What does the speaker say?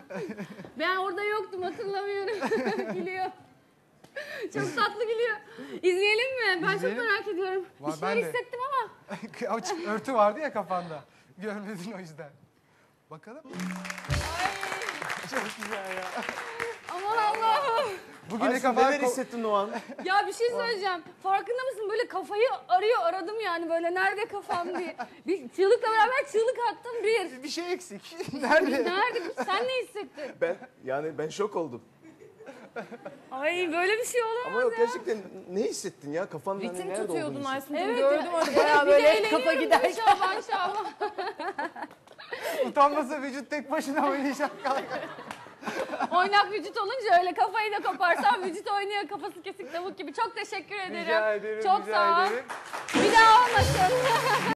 Ben orada yoktum hatırlamıyorum. gülüyor. Çok tatlı gülüyor. İzleyelim mi? Ben İzleyelim. çok merak ediyorum. Var, bir ben şeyler de. hissettim ama. Açık örtü vardı ya kafanda. Görmedin o yüzden. Bakalım. Çok güzel ya. Bugüne Aysun kadar neler hissettin o an? Ya bir şey söyleyeceğim. Farkında mısın? Böyle kafayı arıyor aradım yani böyle nerede kafam diye. Bir çığlıkla beraber çığlık attım bir. bir şey eksik. Nerede? Nerede? Sen ne hissettin? Ben yani ben şok oldum. Ay böyle bir şey olamaz Ama yok ya. gerçekten ne hissettin ya? Kafanda hani Ritim nerede tutuyordun olduğunu hissettin. Aysun'cum Evet, gördüm orada bayağı Bir de böyle eğleniyorum kafa böyle giderken. Şaban şaban. Utanmasa vücut tek başına oynayacak kalk. Oynak vücut olunca öyle kafayı da koparsan vücut oynuyor kafası kesik tavuk gibi. Çok teşekkür ederim. Rica ederim. Çok rica sağ ol. ederim. Bir daha olmasın.